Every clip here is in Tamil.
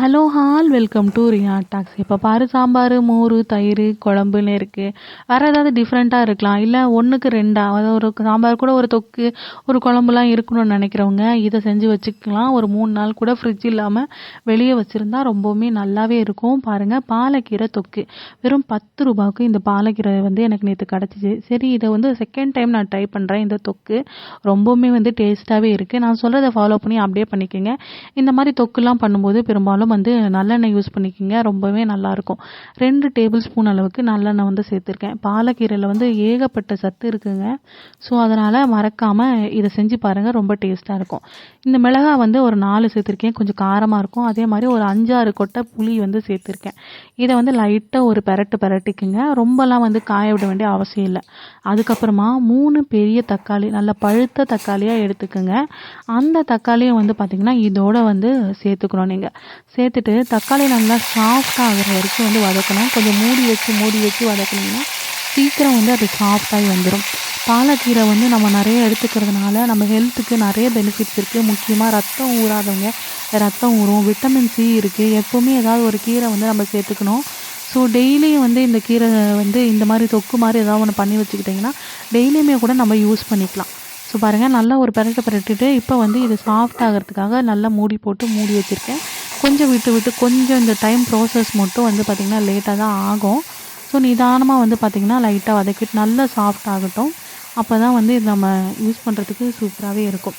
Hello all welcome to Riya talks. இப்போ பாரு சாம்பார் மோர் தயிர் குழம்புன்னு இருக்குது வேறு ஏதாவது டிஃப்ரெண்ட்டாக இருக்கலாம். இல்லை ஒன்றுக்கு ரெண்டா? அதாவது ஒரு சாம்பார் கூட ஒரு தொக்கு ஒரு குழம்புலாம் இருக்கணும்னு நினைக்கிறவங்க இதை செஞ்சு வச்சுக்கலாம். ஒரு மூணு நாள் கூட ஃப்ரிட்ஜ் இல்லாமல் வெளியே வச்சுருந்தா ரொம்பவுமே நல்லாவே இருக்கும். பாருங்கள் பாலக்கீரை தொக்கு. வெறும் பத்து ரூபாய்க்கு இந்த பாலக்கீரை வந்து எனக்கு நேற்று கிடச்சிச்சு. சரி இதை வந்து செகண்ட் டைம் நான் ட்ரை பண்ணுறேன் இந்த தொக்கு. ரொம்பவுமே வந்து டேஸ்ட்டாகவே இருக்குது நான் சொல்கிறத ஃபாலோ பண்ணி அப்படியே பண்ணிக்கோங்க. இந்த மாதிரி தொக்குலாம் பண்ணும்போது பெரும்பாலும் வந்து நல்லெண்ணெய் யூஸ் பண்ணிக்கோங்க. ரொம்பவே நல்லாயிருக்கும் ரெண்டு டேபிள் ஸ்பூன் அளவுக்கு நல்லெண்ணெய் வந்து சேர்த்துருக்கேன். பாலக்கீரையில் வந்து ஏகப்பட்ட சத்து இருக்குங்க. ஸோ அதனால் மறக்காமல் இதை செஞ்சு பாருங்கள் ரொம்ப டேஸ்ட்டாக இருக்கும். இந்த மிளகா வந்து ஒரு நாலு சேர்த்துருக்கேன். கொஞ்சம் காரமாக இருக்கும். அதே மாதிரி ஒரு அஞ்சாறு கொட்டை புளி வந்து சேர்த்துருக்கேன். இதை வந்து லைட்டாக ஒரு பெரட்டு பெரட்டிக்குங்க. ரொம்பலாம் வந்து காய விட வேண்டிய அவசியம் இல்லை. அதுக்கப்புறமா மூணு பெரிய தக்காளி நல்ல பழுத்த தக்காளியாக எடுத்துக்கோங்க. அந்த தக்காளியும் வந்து பார்த்திங்கன்னா இதோட வந்து சேர்த்துக்கணும் நீங்கள் சேர்த்துட்டு தக்காளி நல்லா சாஃப்டாக ஆகிற வரைக்கும் வந்து வதக்கணும். கொஞ்சம் மூடி வச்சு மூடி வச்சு வதக்கணும்னா சீக்கிரம் வந்து அது சாஃப்டாகி வந்துடும் பாலக்கீரை வந்து நம்ம நிறைய எடுத்துக்கிறதுனால நம்ம ஹெல்த்துக்கு நிறைய பெனிஃபிட்ஸ் இருக்குது முக்கியமாக ரத்தம் ஊறாதவங்க ரத்தம் ஊறும் விட்டமின் சி இருக்குது எப்போவுமே ஏதாவது ஒரு கீரை வந்து நம்ம சேர்த்துக்கணும். ஸோ டெய்லியும் வந்து இந்த கீரை வந்து இந்த மாதிரி தொக்கு மாதிரி ஏதாவது ஒன்று பண்ணி வச்சுக்கிட்டிங்கன்னா டெய்லியுமே கூட நம்ம யூஸ் பண்ணிக்கலாம். ஸோ பாருங்கள் நல்லா ஒரு பரட்டை பரட்டிட்டு இப்போ வந்து இது சாஃப்ட் ஆகிறதுக்காக நல்லா மூடி போட்டு மூடி வச்சுருக்கேன். கொஞ்சம் விட்டு விட்டு கொஞ்சம் இந்த டைம் ப்ராசஸ் மட்டும் வந்து பார்த்திங்கன்னா லேட்டாக தான் ஆகும். ஸோ நிதானமாக வந்து பார்த்திங்கன்னா லைட்டாக வதக்கிட்டு நல்லா சாஃப்ட் ஆகட்டும். அப்போ தான் வந்து இது நம்ம யூஸ் பண்ணுறதுக்கு சூப்பராகவே இருக்கும்.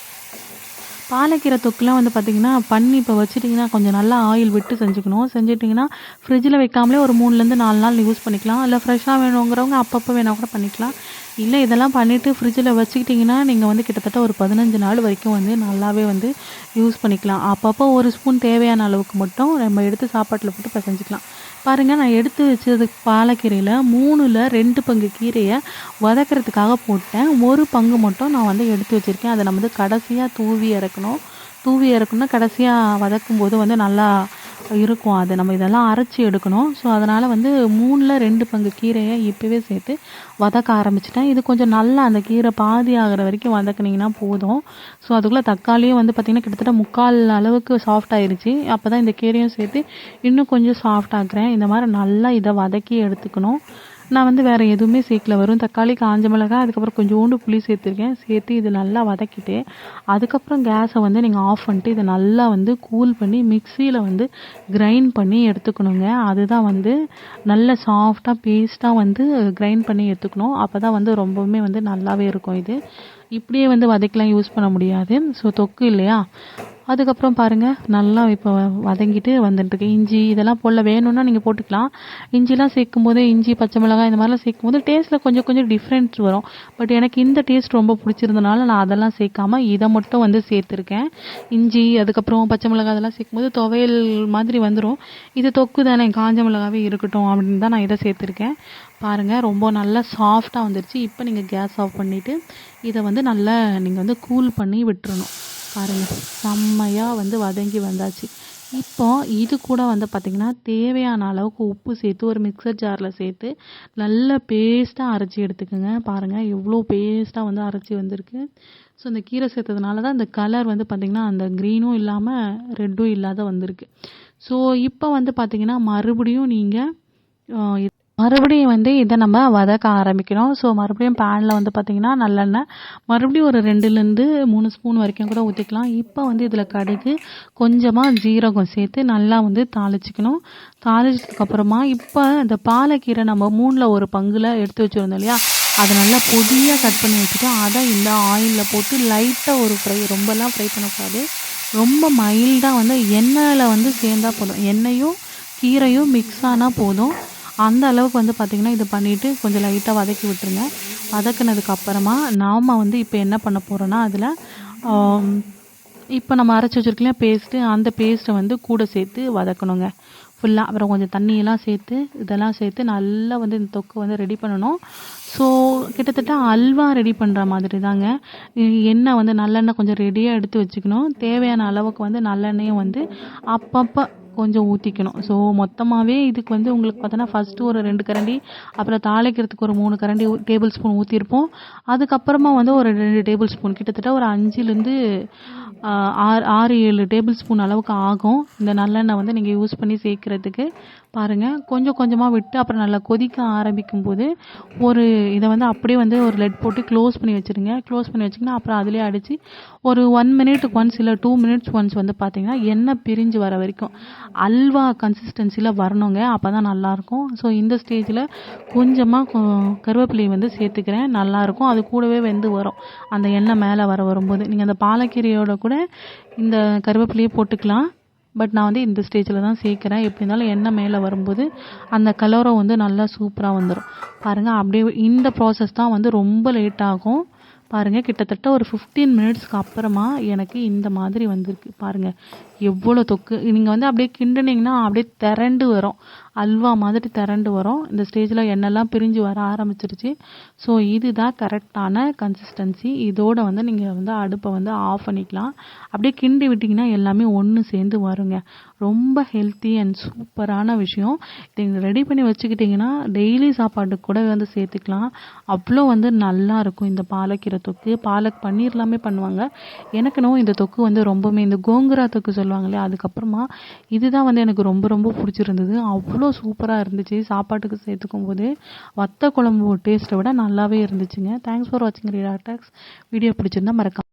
பாலக்கீரை தொக்குலாம் வந்து பார்த்திங்கன்னா பண்ணி இப்போ வச்சுட்டிங்கன்னா கொஞ்சம் நல்லா ஆயில் விட்டு செஞ்சுக்கணும். செஞ்சுட்டிங்கன்னா ஃப்ரிட்ஜில் வைக்காமலே ஒரு மூணுலேருந்து நாலு நாள் யூஸ் பண்ணிக்கலாம். இல்லை ஃப்ரெஷ்ஷாக வேணுங்கிறவங்க அப்பப்போ வேணால் கூட பண்ணிக்கலாம். இல்லை இதெல்லாம் பண்ணிவிட்டு ஃப்ரிட்ஜில் வச்சுக்கிட்டிங்கன்னா நீங்கள் வந்து கிட்டத்தட்ட ஒரு பதினஞ்சு நாள் வரைக்கும் வந்து நல்லாவே வந்து யூஸ் பண்ணிக்கலாம். அப்பப்போ ஒரு ஸ்பூன் தேவையான அளவுக்கு மட்டும் நம்ம எடுத்து சாப்பாட்டில் போட்டு பிசைஞ்சிக்கலாம். பாருங்கள் நான் எடுத்து வச்சது பாலக்கீரையில் மூணில் ரெண்டு பங்கு கீரையை வதக்கிறதுக்காக போட்டேன். ஒரு பங்கு மட்டும் நான் வந்து எடுத்து வச்சுருக்கேன். அதை நம்ம வந்து கடைசியாக தூவி இறக்கணும். தூவி இறக்கணும்னா கடைசியாக வதக்கும் போது வந்து நல்லா இருக்கும். அது நம்ம இதெல்லாம் அரைச்சி எடுக்கணும். ஸோ அதனால் வந்து மூணில் ரெண்டு பங்கு கீரையை இப்போவே சேர்த்து வதக்க ஆரம்பிச்சிட்டேன். இது கொஞ்சம் நல்லா அந்த கீரை பாதி ஆகிற வரைக்கும் வதக்குனிங்கன்னா போதும். ஸோ அதுக்குள்ளே தக்காளியும் வந்து பார்த்திங்கன்னா கிட்டத்தட்ட முக்கால் அளவுக்கு சாஃப்ட் ஆயிடுச்சு அப்போ தான் இந்த கீரையும் சேர்த்து இன்னும் கொஞ்சம் சாஃப்ட் ஆக்குறேன். இந்த மாதிரி நல்லா இதை வதக்கி எடுத்துக்கணும். நான் வந்து வேறு எதுவுமே சேர்க்கல. வரும் தக்காளி காஞ்ச மிளகாய் அதுக்கப்புறம் கொஞ்சோண்டு புளி சேர்த்துருக்கேன். சேர்த்து இது நல்லா வதக்கிட்டு அதுக்கப்புறம் கேஸை வந்து நீங்கள் ஆஃப் பண்ணிட்டு இதை நல்லா வந்து கூல் பண்ணி மிக்சியில் வந்து கிரைண்ட் பண்ணி எடுத்துக்கணுங்க. அதுதான் வந்து நல்ல சாஃப்டாக பேஸ்ட்டாக வந்து கிரைண்ட் பண்ணி எடுத்துக்கணும். அப்போ தான் வந்து ரொம்பவுமே வந்து நல்லாவே இருக்கும் இது. இப்படியே வந்து வதக்கலாம் யூஸ் பண்ண முடியாது. ஸோ தொக்கு இல்லையா? அதுக்கப்புறம் பாருங்கள் நல்லா இப்போ வதங்கிட்டு வந்துட்டுருக்கு. இஞ்சி இதெல்லாம் போடல வேணும்னா நீங்கள் போட்டுக்கலாம். இஞ்சிலாம் சேர்க்கும் போது இஞ்சி பச்சை மிளகாய் இந்த மாதிரிலாம் சேர்க்கும் போது டேஸ்ட்டில் கொஞ்சம் கொஞ்சம் டிஃப்ரெண்ட் வரும். பட் எனக்கு இந்த டேஸ்ட் ரொம்ப பிடிச்சிருந்தனால நான் அதெல்லாம் சேர்க்காம இதை மட்டும் வந்து சேர்த்துருக்கேன். இஞ்சி அதுக்கப்புறம் பச்சை மிளகாய் அதெல்லாம் சேர்க்கும் போது துவையல் மாதிரி வந்துடும் இது தொக்கு தானே காஞ்ச மிளகாவே இருக்கட்டும் அப்படின்னு தான் நான் இதை சேர்த்துருக்கேன். பாருங்கள் ரொம்ப நல்லா சாஃப்டாக வந்துருச்சு. இப்போ நீங்கள் கேஸ் ஆஃப் பண்ணிவிட்டு இதை வந்து நல்லா நீங்கள் வந்து கூல் பண்ணி விட்டுறணும். பாருங்கள் செம்மையாக வந்து வதங்கி வந்தாச்சு. இப்போ இது கூட வந்து பார்த்திங்கன்னா தேவையான அளவுக்கு உப்பு சேர்த்து ஒரு மிக்சர் ஜாரில் சேர்த்து நல்ல பேஸ்ட்டாக அரைச்சி எடுத்துக்கோங்க. பாருங்கள் எவ்வளோ பேஸ்ட்டாக வந்து அரைச்சி வந்திருக்கு. ஸோ இந்த கீரை சேர்த்ததுனால தான் இந்த கலர் வந்து பார்த்திங்கன்னா அந்த க்ரீனும் இல்லாமல் ரெட்டும் இல்லாத வந்திருக்கு. ஸோ இப்போ வந்து பார்த்திங்கன்னா மறுபடியும் நீங்கள் மறுபடியும் வந்து இதை நம்ம வதக்க ஆரம்பிக்கணும் ஸோ மறுபடியும் பேனில் வந்து பார்த்திங்கன்னா நல்லெண்ணெய். மறுபடியும் ஒரு ரெண்டுலேருந்து மூணு ஸ்பூன் வரைக்கும் கூட ஊற்றிக்கலாம் இப்போ வந்து இதில் கடுகு கொஞ்சமாக ஜீரகம் சேர்த்து நல்லா வந்து தாளிச்சிக்கணும். தாளிச்சதுக்கப்புறமா இப்போ இந்த பாலக்கீரை நம்ம மூணில் ஒரு பங்கில் எடுத்து வச்சுருந்தோம் இல்லையா? அதை நல்லா பொடியாக கட் பண்ணி வச்சுட்டு அதை இந்த ஆயிலில் போட்டு லைட்டாக ஒரு ஃப்ரை ரொம்பலாம் ஃப்ரை பண்ணக்கூடாது. ரொம்ப மைல்டாக வந்து எண்ணெயில் வந்து சேர்ந்தா போதும். எண்ணெயும் கீரையும் மிக்ஸ் ஆனால் போதும். அந்த அளவுக்கு வந்து பார்த்திங்கன்னா இது பண்ணிவிட்டு கொஞ்சம் லைட்டாக வதக்கி விட்டுருங்க. வதக்கினதுக்கப்புறமா நாம் வந்து இப்போ என்ன பண்ண போகிறோன்னா அதில் இப்போ நம்ம அரைச்சி வச்சுருக்கலாம் பேஸ்ட்டு அந்த பேஸ்ட்டை வந்து கூட சேர்த்து வதக்கணுங்க. ஃபுல்லாக அப்புறம் கொஞ்சம் தண்ணியெல்லாம் சேர்த்து இதெல்லாம் சேர்த்து நல்லா வந்து இந்த தொக்கு வந்து ரெடி பண்ணணும். ஸோ கிட்டத்தட்ட அல்வா ரெடி பண்ணுற மாதிரி தாங்க எண்ணெய் வந்து நல்லெண்ணெய் கொஞ்சம் ரெடியாக எடுத்து வச்சுக்கணும். தேவையான அளவுக்கு வந்து நல்லெண்ணெயும் வந்து அப்பப்போ கொஞ்சம் ஊற்றிக்கணும் ஸோ மொத்தமாகவே இதுக்கு வந்து உங்களுக்கு பார்த்தோன்னா ஃபஸ்ட்டு ஒரு ரெண்டு கரண்டி அப்புறம் தாளிக்கிறதுக்கு ஒரு மூணு கரண்டி டேபிள் ஸ்பூன் ஊற்றிருப்போம் அதுக்கப்புறமா வந்து ஒரு ரெண்டு டேபிள் ஸ்பூன் கிட்டத்தட்ட ஒரு அஞ்சுலேருந்து ஆறு ஆறு ஏழு டேபிள் ஸ்பூன் அளவுக்கு ஆகும். இந்த நல்லெண்ணெய் வந்து நீங்கள் யூஸ் பண்ணி சேர்க்குறதுக்கு. பாருங்கள் கொஞ்சம் கொஞ்சமாக விட்டு அப்புறம் நல்லா கொதிக்க ஆரம்பிக்கும் போது ஒரு இதை வந்து அப்படியே வந்து ஒரு லெட் போட்டு க்ளோஸ் பண்ணி வச்சுருங்க. க்ளோஸ் பண்ணி வச்சிங்கன்னா அப்புறம் அதிலே அடித்து ஒரு ஒன் மினிட் ஒன்ஸ் இல்லை டூ மினிட்ஸ் ஒன்ஸ் வந்து பார்த்திங்கன்னா எண்ணெய் பிரிஞ்சு வர வரைக்கும். அல்வா கன்சிஸ்டன்சியில் வரணுங்க. அப்போ தான் நல்லாயிருக்கும் ஸோ இந்த ஸ்டேஜில் கொஞ்சமாக கருவேப்பிலையை வந்து சேர்த்துக்கிறேன். நல்லாயிருக்கும் அது கூடவே வெந்து வரும். அந்த எண்ணெய் மேலே வர வரும்போது. நீங்கள் அந்த பாலக்கீரையோட கூட இந்த கருவேப்பிலையை போட்டுக்கலாம். பட் நான் வந்து இந்த ஸ்டேஜில் தான் சேர்க்குறேன். எப்படி இருந்தாலும் எண்ணெய் மேலே வரும்போது அந்த கலரும் வந்து நல்லா சூப்பராக வந்துடும் பாருங்கள் அப்படியே இந்த ப்ராசஸ் தான் வந்து ரொம்ப லேட் ஆகும். பாருங்கள் கிட்டத்தட்ட ஒரு ஃபிஃப்டீன் மினிட்ஸ்க்கு அப்புறமா எனக்கு இந்த மாதிரி வந்திருக்கு. பாருங்கள் எவ்வளோ தொக்கு. நீங்கள் வந்து அப்படியே கிண்டுனீங்கன்னா அப்படியே திரண்டு வரும். அல்வா மாதிரி திரண்டு வரும். இந்த ஸ்டேஜில் எண்ணெய்லாம் பிரிஞ்சு வர ஆரம்பிச்சிருச்சு. ஸோ இதுதான் கரெக்டான கன்சிஸ்டன்சி இதோட வந்து நீங்கள் வந்து அடுப்பை வந்து ஆஃப் பண்ணிக்கலாம். அப்படியே கிண்டி விட்டிங்கன்னா எல்லாமே ஒன்று சேர்ந்து வருங்க. ரொம்ப ஹெல்த்தி அண்ட் சூப்பரான விஷயம். இதை நீங்கள் ரெடி பண்ணி வச்சுக்கிட்டிங்கன்னா டெய்லி சாப்பாட்டுக்கு கூட வந்து சேர்த்துக்கலாம். அவ்வளோ வந்து நல்லா இருக்கும். இந்த பாலக்கீரை தொக்கு. பாலக் பன்னீர்லாமே பண்ணுவாங்க. எனக்கு இந்த தொக்கு வந்து ரொம்பவுமே இந்த கோங்குரா தொக்கு சொல்லுவாங்களே அதுக்கப்புறமா இதுதான் வந்து எனக்கு ரொம்ப ரொம்ப பிடிச்சிருந்தது. அவ்வளோ அவ்வளோ சூப்பராக இருந்துச்சு. சாப்பாட்டுக்கு சேர்த்துக்கும் போது வத்த குழம்பு டேஸ்ட்டை விட நல்லாவே இருந்துச்சுங்க. தேங்க்ஸ் ஃபார் வாட்சிங் ரீடா வீடியோ பிடிச்சிருந்தா மறக்காம